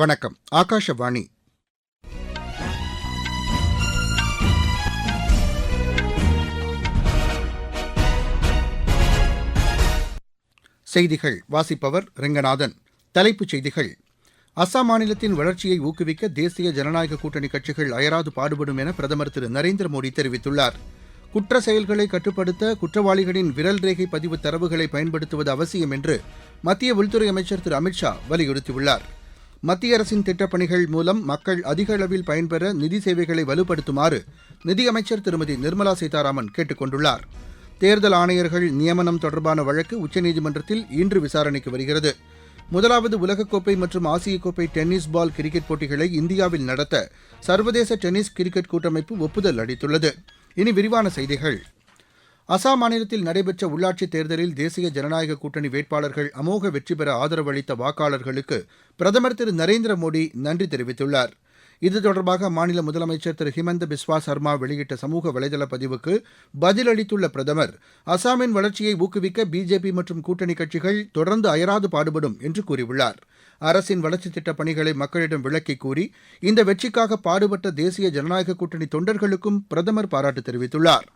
வணக்கம். ஆகாஷவாணி. செய்திகள். வாசிப்பவர் ரெங்கநாதன். தலைப்புச் செய்திகள். அஸ்ஸாம் மாநிலத்தின் வளர்ச்சியை ஊக்குவிக்க தேசிய ஜனநாயக கூட்டணி கட்சிகள் அயராது பாடுபடும் என பிரதமர் திரு நரேந்திர மோடி தெரிவித்துள்ளார். குற்ற செயல்களை கட்டுப்படுத்த குற்றவாளிகளின் விரல் ரேகை பதிவு தரவுகளை பயன்படுத்துவது அவசியம் என்று மத்திய உள்துறை அமைச்சர் திரு அமித் ஷா வலியுறுத்தியுள்ளார். மத்திய அரசின் திட்டப்பணிகள் மூலம் மக்கள் அதிக அளவில் பயன்பெற நிதி சேவைகளை வலுப்படுத்துமாறு நிதியமைச்சர் திருமதி நிர்மலா சீதாராமன் கேட்டுக் கொண்டுள்ளார். தேர்தல் ஆணையர்கள் நியமனம் தொடர்பான வழக்கு உச்சநீதிமன்றத்தில் இன்று விசாரணைக்கு வருகிறது. முதலாவது உலகக்கோப்பை மற்றும் ஆசிய கோப்பை டென்னிஸ் பால் கிரிக்கெட் போட்டிகளை இந்தியாவில் நடத்த சர்வதேச டென்னிஸ் கிரிக்கெட் கூட்டமைப்பு ஒப்புதல் அளித்துள்ளது. இனி விரிவான செய்திகள். அசாம் மாநிலத்தில் நடைபெற்ற உள்ளாட்சித் தேர்தலில் தேசிய ஜனநாயக கூட்டணி வேட்பாளர்கள் அமோக வெற்றி பெற ஆதரவு அளித்த வாக்காளர்களுக்கு பிரதமர் திரு நரேந்திர மோடி நன்றி தெரிவித்துள்ளார். இது தொடர்பாக அம்மாநில முதலமைச்சர் திரு ஹிமந்த பிஸ்வா சர்மா வெளியிட்ட சமூக வலைதள பதிவுக்கு பதிலளித்துள்ள பிரதமர் அசாமின் வளர்ச்சியை ஊக்குவிக்க பிஜேபி மற்றும் கூட்டணி கட்சிகள் தொடர்ந்து அயராது பாடுபடும் என்று கூறியுள்ளார். அரசின் வளர்ச்சித் திட்டப் பணிகளை மக்களிடம் விளக்கி கூறி இந்த வெற்றிக்காக பாடுபட்ட தேசிய ஜனநாயக கூட்டணி தொண்டர்களுக்கும் பிரதமர் பாராட்டு தெரிவித்துள்ளார்.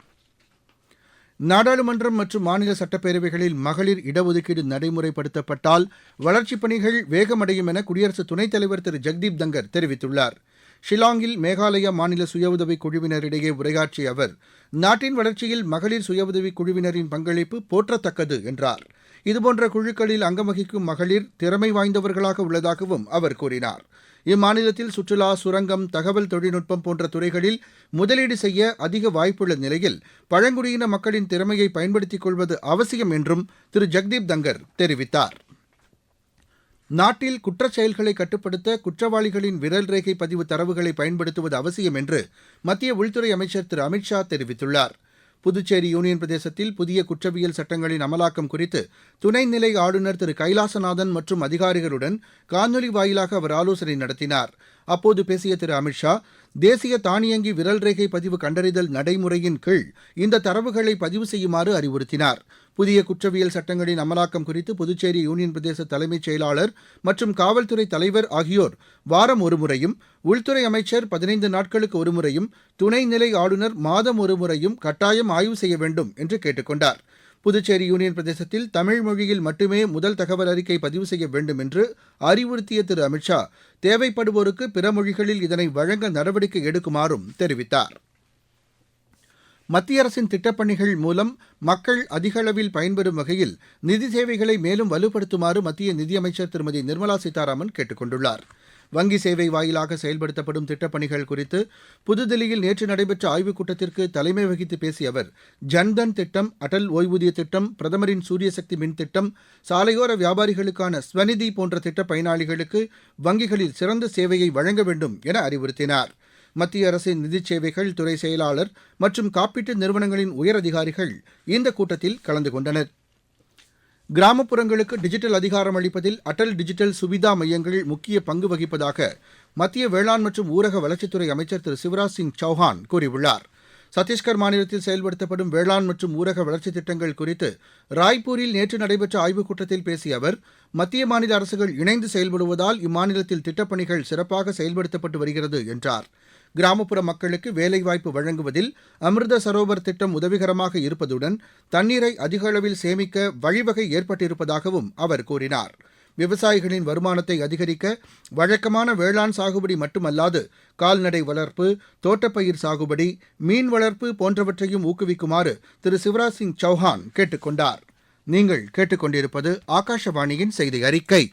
நாடாளுமன்றம் மற்றும் மாநில சட்டப்பேரவைகளில் மகளிர் இடஒதுக்கீடு நடைமுறைப்படுத்தப்பட்டால் வளர்ச்சிப் பணிகள் வேகமடையும் என குடியரசு துணைத் தலைவர் திரு. ஜெக்தீப் தங்கர் தெரிவித்துள்ளார். ஷில்லாங்கில் மேகாலயா மாநில சுய உதவிக் குழுவினரிடையே உரையாற்றிய அவர் நாட்டின் வளர்ச்சியில் மகளிர் சுயஉதவிக் குழுவினரின் பங்களிப்பு போற்றத்தக்கது என்றார். இதுபோன்ற குழுக்களில் அங்கம் வகிக்கும் மகளிர் திறமை வாய்ந்தவர்களாக உள்ளதாகவும் அவர் கூறினார். இம்மாநிலத்தில் சுற்றுலா சுரங்கம் தகவல் தொழில்நுட்பம் போன்ற துறைகளில் முதலீடு செய்ய அதிக வாய்ப்புள்ள நிலையில் பழங்குடியின மக்களின் திறமையை பயன்படுத்திக் கொள்வது அவசியம் என்றும் திரு. ஜெக்தீப் தங்கர் தெரிவித்தார். நாட்டில் குற்றச் செயல்களை கட்டுப்படுத்த குற்றவாளிகளின் விரல் ரேகை பதிவு தரவுகளை பயன்படுத்துவது அவசியம் என்று மத்திய உள்துறை அமைச்சர் திரு. அமித் ஷா தெரிவித்துள்ளார். புதுச்சேரி யூனியன் பிரதேசத்தில் புதிய குற்றவியல் சட்டங்களின் அமலாக்கம் குறித்து துணைநிலை ஆளுநர் திரு கைலாசநாதன் மற்றும் அதிகாரிகளுடன் காணொலி வாயிலாக அவர் ஆலோசனை நடத்தினார். அப்போது பேசிய திரு அமித்ஷா தேசிய தானியங்கி விரல் ரேகை பதிவு கண்டறிதல் நடைமுறையின் கீழ் இந்த தரவுகளை பதிவு செய்யுமாறு அறிவுறுத்தினார். புதிய குற்றவியல் சட்டங்களின் அமலாக்கம் குறித்து புதுச்சேரி யூனியன் பிரதேச தலைமைச் செயலாளர் மற்றும் காவல்துறை தலைவர் ஆகியோர் வாரம் ஒருமுறையும் உள்துறை அமைச்சர் பதினைந்து நாட்களுக்கு ஒருமுறையும் துணைநிலை ஆளுநர் மாதம் ஒருமுறையும் கட்டாயம் ஆய்வு செய்ய வேண்டும் என்று கேட்டுக் கொண்டார். புதுச்சேரி யூனியன் பிரதேசத்தில் தமிழ் மொழியில் மட்டுமே முதல் தகவல் அறிக்கை பதிவு செய்ய வேண்டும் என்று அறிவுறுத்திய திரு அமித் ஷா தேவைப்படுவோருக்கு பிற மொழிகளில் இதனை வழங்க நடவடிக்கை எடுக்குமாறும் தெரிவித்தார். மத்திய அரசின் திட்டப்பணிகள் மூலம் மக்கள் அதிக அளவில் பயன்பெறும் வகையில் நிதி சேவைகளை மேலும் வலுப்படுத்துமாறு மத்திய நிதியமைச்சர் திருமதி நிர்மலா சீதாராமன் கேட்டுக் கொண்டுள்ளாா் வங்கி சேவை வாயிலாக செயல்படுத்தப்படும் திட்டப்பணிகள் குறித்து புதுதில்லியில் நேற்று நடைபெற்ற ஆய்வுக் கூட்டத்திற்கு தலைமை வகித்து பேசிய அவர் ஜன்தன் திட்டம் அடல் ஓய்வூதிய திட்டம் பிரதமரின் சூரியசக்தி மின் திட்டம் சாலையோர வியாபாரிகளுக்கான ஸ்வநிதி போன்ற திட்ட பயனாளிகளுக்கு வங்கிகளில் சிறந்த சேவையை வழங்க வேண்டும் என அறிவுறுத்தினார். மத்திய அரசின் நிதிச் சேவைகள் துறை செயலாளர் மற்றும் காப்பீட்டு நிறுவனங்களின் உயரதிகாரிகள் இந்த கூட்டத்தில் கலந்து கொண்டனர். கிராமப்புறங்களுக்கு டிஜிட்டல் அதிகாரம் அளிப்பதில் அடல் டிஜிட்டல் சுவிதா மையங்கள் முக்கிய பங்கு வகிப்பதாக மத்திய வேளாண் மற்றும் ஊரக வளர்ச்சித்துறை அமைச்சர் திரு சிவராஜ் சிங் சௌஹான் கூறியுள்ளார். சத்தீஸ்கர் மாநிலத்தில் செயல்படுத்தப்படும் வேளாண் மற்றும் ஊரக வளர்ச்சித் திட்டங்கள் குறித்து ராய்ப்பூரில் நேற்று நடைபெற்ற ஆய்வுக் கூட்டத்தில் பேசிய அவர் மத்திய மாநில அரசுகள் இணைந்து செயல்படுவதால் இம்மாநிலத்தில் திட்டப்பணிகள் சிறப்பாக செயல்படுத்தப்பட்டு வருகிறது என்றார். கிராமப்புற மக்களுக்கு வேலைவாய்ப்பு வழங்குவதில் அமிர்த சரோவர் திட்டம் உதவிகரமாக இருப்பதுடன் தண்ணீரை அதிக அளவில் சேமிக்க வழிவகை ஏற்பட்டிருப்பதாகவும் அவர் கூறினார். விவசாயிகளின் வருமானத்தை அதிகரிக்க வழக்கமான வேளாண் சாகுபடி மட்டுமல்லாது கால்நடை வளர்ப்பு தோட்டப்பயிர் சாகுபடி மீன் வளர்ப்பு போன்றவற்றையும் ஊக்குவிக்குமாறு திரு சிவராஜ் சிங் சௌஹான் கேட்டுக் கொண்டார். நீங்கள் கேட்டுக்கொண்டிருப்பது ஆகாஷவாணியின் செய்தி அறிக்கை.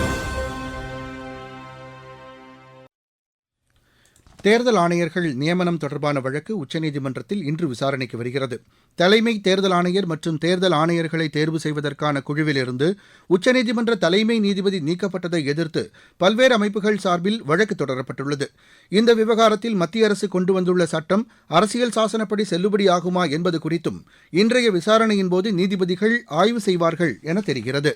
தேர்தல் ஆணையர்கள் நியமனம் தொடர்பான வழக்கு உச்சநீதிமன்றத்தில் இன்று விசாரணைக்கு வருகிறது. தலைமை தேர்தல் ஆணையர் மற்றும் தேர்தல் ஆணையர்களை தேர்வு செய்வதற்கான குழுவிலிருந்து உச்சநீதிமன்ற தலைமை நீதிபதி நீக்கப்பட்டதை எதிர்த்து பல்வேறு அமைப்புகள் சார்பில் வழக்கு தொடரப்பட்டுள்ளது. இந்த விவகாரத்தில் மத்திய அரசு கொண்டு வந்துள்ள சட்டம் அரசியல் சாசனப்படி செல்லுபடியாகுமா என்பது குறித்தும் இன்றைய விசாரணையின்போது நீதிபதிகள் ஆய்வு செய்வார்கள் என தெரிகிறது.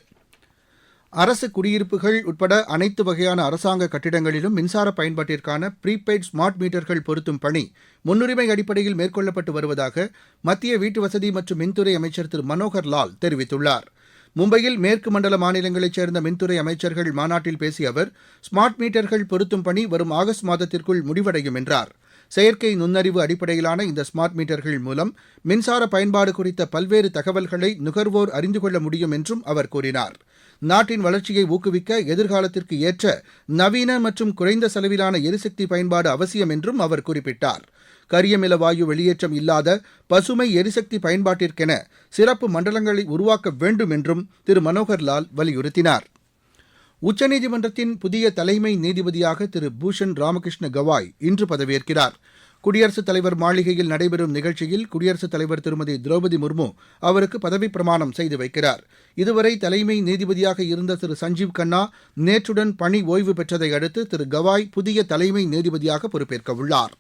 அரசு குடியிருப்புகள் உட்பட அனைத்து வகையான அரசாங்க கட்டிடங்களிலும் மின்சார பயன்பாட்டிற்கான ப்ரீபெய்ட் ஸ்மார்ட் மீட்டர்கள் பொருத்தும் பணி முன்னுரிமை அடிப்படையில் மேற்கொள்ளப்பட்டு வருவதாக மத்திய வீட்டு வசதி மற்றும் மின்துறை அமைச்சர் திரு மனோகர் லால் தெரிவித்துள்ளார். மும்பையில் மேற்கு மண்டல மாநிலங்களைச் சேர்ந்த மின்துறை அமைச்சர்கள் மாநாட்டில் பேசிய அவர் ஸ்மார்ட் மீட்டர்கள் பொருத்தும் பணி வரும் ஆகஸ்ட் மாதத்திற்குள் முடிவடையும் என்றார். செயற்கை நுண்ணறிவு அடிப்படையிலான இந்த ஸ்மார்ட் மீட்டர்கள் மூலம் மின்சார பயன்பாடு குறித்த பல்வேறு தகவல்களை நுகர்வோர் அறிந்து கொள்ள முடியும் என்றும் அவர் கூறினார். நாட்டின் வளர்ச்சியை ஊக்குவிக்க எதிர்காலத்திற்கு ஏற்ற நவீன மற்றும் குறைந்த செலவிலான எரிசக்தி பயன்பாடு அவசியம் என்றும் அவர் குறிப்பிட்டார். கரியமில வாயு வெளியேற்றம் இல்லாத பசுமை எரிசக்தி பயன்பாட்டிற்கென சிறப்பு மண்டலங்களை உருவாக்க வேண்டும் என்றும் திரு. மனோகர்லால் வலியுறுத்தினார். உச்சநீதிமன்றத்தின் புதிய தலைமை நீதிபதியாக திரு. பூஷன் ராமகிருஷ்ண கவாய் இன்று பதவியேற்கிறார். குடியரசுத் தலைவர் மாளிகையில் நடைபெறும் நிகழ்ச்சியில் குடியரசுத் தலைவர் திருமதி திரௌபதி முர்மு அவருக்கு பதவிப் பிரமாணம் செய்து வைக்கிறார். இதுவரை தலைமை நீதிபதியாக இருந்த திரு. சஞ்சீவ் கண்ணா நேற்றுடன் பணி ஓய்வு பெற்றதை அடுத்து திரு. கவாய் புதிய தலைமை நீதிபதியாக பொறுப்பேற்க உள்ளார்.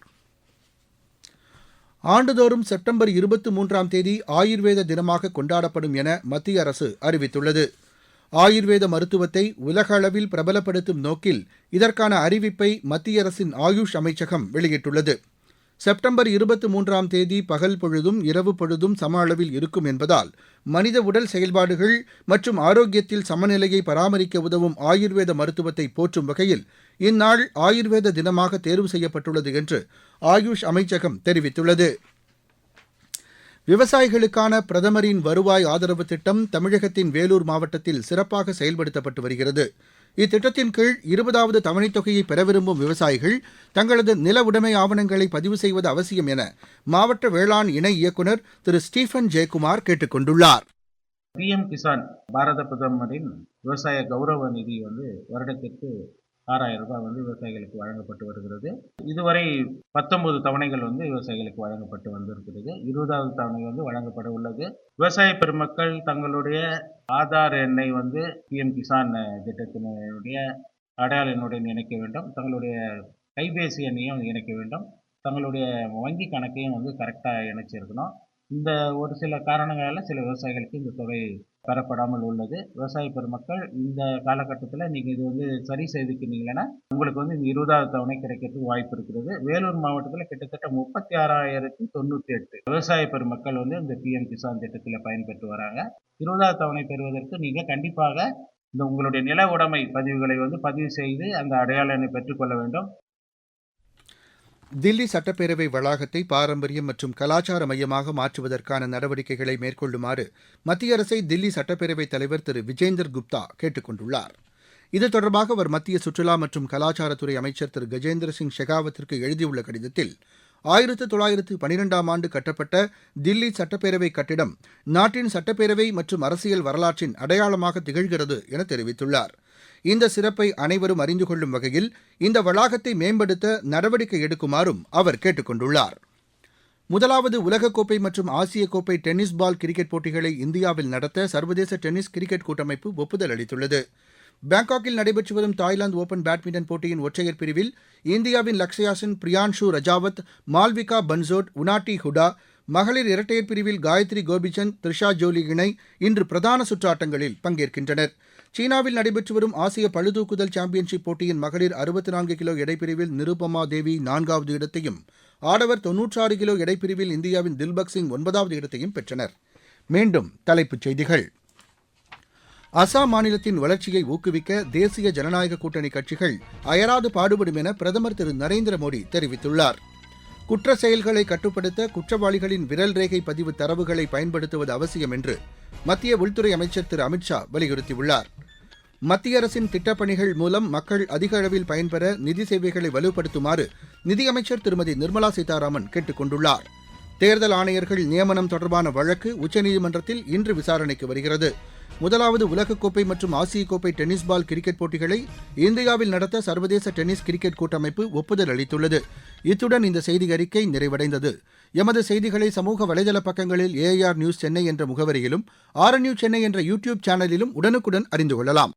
ஆண்டுதோறும் செப்டம்பர் இருபத்தி மூன்றாம் தேதி ஆயுர்வேத தினமாக கொண்டாடப்படும் என மத்திய அரசு அறிவித்துள்ளது. ஆயுர்வேத மருத்துவத்தை உலக அளவில் பிரபலப்படுத்தும் நோக்கில் இதற்கான அறிவிப்பை மத்திய அரசின் ஆயுஷ் அமைச்சகம் வெளியிட்டுள்ளது. செப்டம்பர் இருபத்தி மூன்றாம் தேதி பகல் பொழுதும் இரவு பொழுதும் சம அளவில் இருக்கும் என்பதால் மனித உடல் செயல்பாடுகள் மற்றும் ஆரோக்கியத்தில் சமநிலையை பராமரிக்க உதவும் ஆயுர்வேத மருத்துவத்தை போற்றும் வகையில் இந்நாள் ஆயுர்வேத தினமாக தேர்வு செய்யப்பட்டுள்ளது என்று ஆயுஷ் அமைச்சகம் தெரிவித்துள்ளது. விவசாயிகளுக்கான பிரதமரின் வருவாய் ஆதரவு திட்டம் தமிழகத்தின் வேலூர் மாவட்டத்தில் சிறப்பாக செயல்படுத்தப்பட்டு வருகிறது. இத்திட்டத்தின் கீழ் இருபதாவது தவணைத் தொகையை பெற விரும்பும் விவசாயிகள் தங்களது நில உடைமை ஆவணங்களை பதிவு செய்வது அவசியம் என மாவட்ட வேளாண் இணை இயக்குநர் திரு ஸ்டீஃபன் ஜெயக்குமார் கேட்டுக் கொண்டுள்ளார். பிஎம் கிசான் பாரத பிரதமரின் விவசாய கௌரவ நிதி வந்து வருடத்திற்கு ஆறாயிரம் ரூபாய் வந்து விவசாயிகளுக்கு வழங்கப்பட்டு வருகிறது. இதுவரை பத்தொன்பது தவணைகள் வந்து விவசாயிகளுக்கு வழங்கப்பட்டு வந்திருக்கிறது. இருபதாவது தவணை வந்து வழங்கப்பட உள்ளது. விவசாய பெருமக்கள் தங்களுடைய ஆதார் எண்ணை வந்து பிஎம் கிசான் திட்டத்தினுடைய அடையாள எண்ணுடன் இணைக்க வேண்டும். தங்களுடைய கைபேசி எண்ணையும் இணைக்க வேண்டும். தங்களுடைய வங்கி கணக்கையும் வந்து கரெக்டாக இணைச்சிருக்கணும். இந்த ஒரு சில காரணங்களால் சில விவசாயிகளுக்கு இந்த தொகை பெறப்படாமல் உள்ளது. விவசாய பெருமக்கள் இந்த காலகட்டத்தில் நீங்கள் இது வந்து சரி செய்துக்கினீங்கன்னா உங்களுக்கு வந்து இந்த இருபதாவது தவணை கிடைக்கிறதுக்கு வாய்ப்பு இருக்கிறது. வேலூர் மாவட்டத்தில் கிட்டத்தட்ட முப்பத்தி ஆறாயிரத்தி தொண்ணூற்றி எட்டு விவசாய பெருமக்கள் வந்து இந்த பிஎம் கிசான் திட்டத்தில் பயன்பெற்று வராங்க. இருபதாவது தவணை பெறுவதற்கு நீங்கள் கண்டிப்பாக இந்த உங்களுடைய நில உடைமை பதிவுகளை வந்து பதிவு செய்து அந்த அடையாளனை பெற்றுக்கொள்ள வேண்டும். தில்லி சட்டப்பேரவை வளாகத்தை பாரம்பரியம் மற்றும் கலாச்சார மையமாக மாற்றுவதற்கான நடவடிக்கைகளை மேற்கொள்ளுமாறு மத்திய அரசை தில்லி சட்டப்பேரவைத் தலைவர் திரு. விஜேந்தர் குப்தா கேட்டுக் கொண்டுள்ளார். இது தொடர்பாக அவர் மத்திய சுற்றுலா மற்றும் கலாச்சாரத்துறை அமைச்சர் திரு. கஜேந்திர சிங் ஷெகாவத்திற்கு எழுதியுள்ள கடிதத்தில் ஆயிரத்து தொள்ளாயிரத்து பனிரெண்டாம் ஆண்டு கட்டப்பட்ட தில்லி சட்டப்பேரவை கட்டிடம் நாட்டின் சட்டப்பேரவை மற்றும் அரசியல் வரலாற்றின் அடையாளமாக திகழ்கிறது என தெரிவித்துள்ளார். இந்த சிறப்பை அனைவரும் அறிந்து கொள்ளும் வகையில் இந்த வளாகத்தை மேம்படுத்த நடவடிக்கை எடுக்குமாறும் அவர் கேட்டுக் கொண்டுள்ளார். முதலாவது உலகக்கோப்பை மற்றும் ஆசிய கோப்பை டென்னிஸ் பால் கிரிக்கெட் போட்டிகளை இந்தியாவில் நடத்த சர்வதேச டென்னிஸ் கிரிக்கெட் கூட்டமைப்பு ஒப்புதல் அளித்துள்ளது. பாங்காக்கில் நடைபெற்று வரும் தாய்லாந்து ஓபன் பேட்மிண்டன் போட்டியின் ஒற்றையர் பிரிவில் இந்தியாவின் லக்ஷயாசின் பிரியான்ஷு ரஜாவத் மால்விகா பன்சோட் உனாட்டி ஹுடா மகளிர் இரட்டையர் பிரிவில் காயத்ரி கோபிச்சந்த் த்ரிஷா ஜோலி இணை இன்று பிரதான சுற்று ஆட்டங்களில் பங்கேற்கின்றனர். சீனாவில் நடைபெற்று வரும் ஆசிய பளுதூக்குதல் சாம்பியன்ஷிப் போட்டியின் மகளிர் அறுபத்தி நான்கு கிலோ எடைப்பிரிவில் நிருபமா தேவி நான்காவது இடத்தையும் ஆடவர் தொன்னூற்றாறு கிலோ எடைப்பிரிவில் இந்தியாவின் தில்பக் சிங் ஒன்பதாவது இடத்தையும் பெற்றனர். மீண்டும் தலைப்புச் செய்திகள். அசாம் மாநிலத்தின் வளர்ச்சியை ஊக்குவிக்க தேசிய ஜனநாயக கூட்டணி கட்சிகள் அயராது பாடுபடும் என பிரதமர் திரு நரேந்திர மோடி தெரிவித்துள்ளார். குற்ற செயல்களை கட்டுப்படுத்த குற்றவாளிகளின் விரல் ரேகை பதிவு தரவுகளை பயன்படுத்துவது அவசியம் என்று மத்திய உள்துறை அமைச்சர் திரு அமித்ஷா வலியுறுத்தியுள்ளார். மத்திய அரசின் திட்டப்பணிகள் மூலம் மக்கள் அதிக அளவில் பயன்பெற நிதி சேவைகளை வலுப்படுத்துமாறு நிதியமைச்சர் திருமதி நிர்மலா சீதாராமன் கேட்டுக் கொண்டுள்ளார். தேர்தல் ஆணையர்கள் நியமனம் தொடர்பான வழக்கு உச்சநீதிமன்றத்தில் இன்று விசாரணைக்கு வருகிறது. முதலாவது உலகக்கோப்பை மற்றும் ஆசிய கோப்பை டென்னிஸ் பால் கிரிக்கெட் போட்டிகளை இந்தியாவில் நடத்த சர்வதேச டென்னிஸ் கிரிக்கெட் கூட்டமைப்பு ஒப்புதல் அளித்துள்ளது. இத்துடன் இந்த செய்தி அறிக்கை நிறைவடைந்தது. எமது செய்திகளை சமூக வலைதள பக்கங்களில் ஏஆர் நியூஸ் சென்னை என்ற முகவரியிலும் ஆர் நியூஸ் சென்னை என்ற யூடியூப் சேனலிலும் உடனுக்குடன் அறிந்து கொள்ளலாம்.